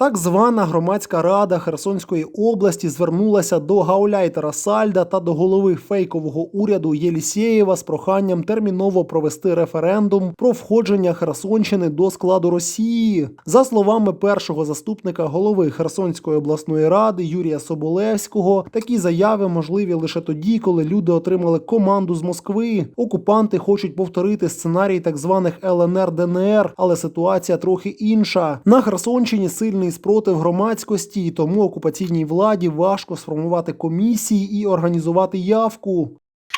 Так звана громадська рада Херсонської області звернулася до гауляйтера Сальда та до голови фейкового уряду Єлісєєва з проханням терміново провести референдум про входження Херсонщини до складу Росії. За словами першого заступника голови Херсонської обласної ради Юрія Соболевського, такі заяви можливі лише тоді, коли люди отримали команду з Москви. Окупанти хочуть повторити сценарій так званих ЛНР ДНР, але ситуація трохи інша. На Херсонщині сильний спротив громадськості, і тому окупаційній владі важко сформувати комісії і організувати явку.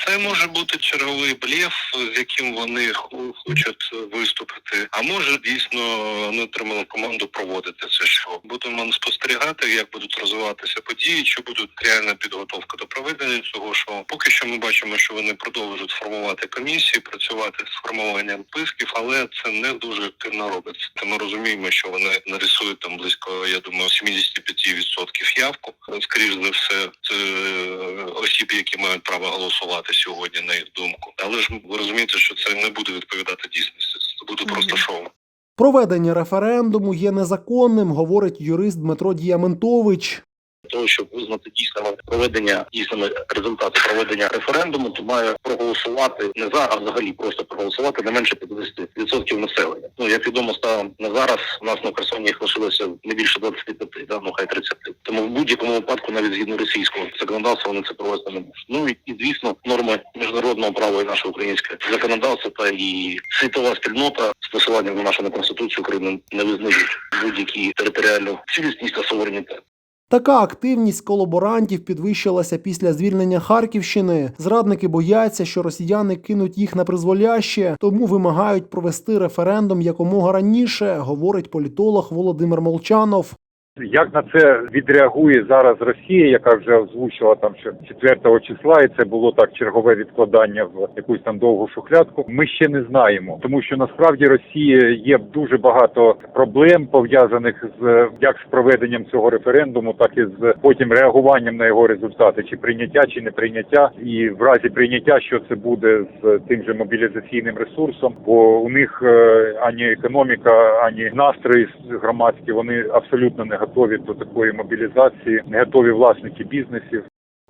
Це може бути черговий блєф, з яким вони хочуть виступити. А може дійсно отримали команду проводити це шоу. Будемо спостерігати, як будуть розвиватися події, чи буде реальна підготовка до проведення цього шоу. Поки що ми бачимо, що вони продовжують формувати комісії, працювати з формуванням списків, але це не дуже активно робиться. Та ми розуміємо, що вони нарисують там близько, я думаю, 75% явку. Скоріш за все, це осіб, які мають право голосувати сьогодні, на їх думку. Але ж ви розумієте, що це не буде відповідати дійсності. Це буде просто шоу. Проведення референдуму є незаконним, говорить юрист Дмитро Діаментович. Того, щоб визнати дійсними проведення дійсними результати проведення референдуму, то має проголосувати не за, а взагалі просто проголосувати не менше 50% населення. Ну як відомо, станом на зараз у нас на Херсоні їх лишилося не більше 25, да, ну хай 30. Тому в будь-якому випадку, навіть згідно російського законодавства, вони це провести не можуть. Ну і, і звісно, норми міжнародного права і наше українське законодавство та і світова спільнота з посиланням на нашу на конституцію України не визнають будь-які територіальну цілісність та суверенітет. Така активність колаборантів підвищилася після звільнення Харківщини. Зрадники бояться, що росіяни кинуть їх на призволяще, тому вимагають провести референдум якомога раніше, говорить політолог Володимир Молчанов. Як на це відреагує зараз Росія, яка вже озвучила там що 4 числа, і це було так чергове відкладання в якусь там довгу шухлядку. Ми ще не знаємо, тому що насправді Росія є дуже багато проблем пов'язаних з як з проведенням цього референдуму, так і з потім реагуванням на його результати, чи прийняття, чи не прийняття, і в разі прийняття, що це буде з тим же мобілізаційним ресурсом, бо у них е, ані економіка, ані настрої громадські вони абсолютно не готові до такої мобілізації, не готові власники бізнесів.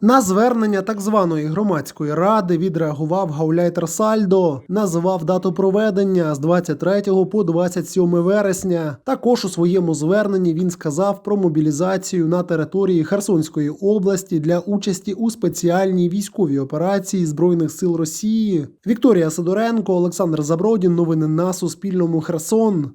На звернення так званої громадської ради відреагував гауляйтер Сальдо, назвав дату проведення з 23 по 27 вересня. Також у своєму зверненні він сказав про мобілізацію на території Херсонської області для участі у спеціальній військовій операції Збройних сил Росії. Вікторія Сидоренко, Олександр Забродін. Новини на Суспільному. Херсон.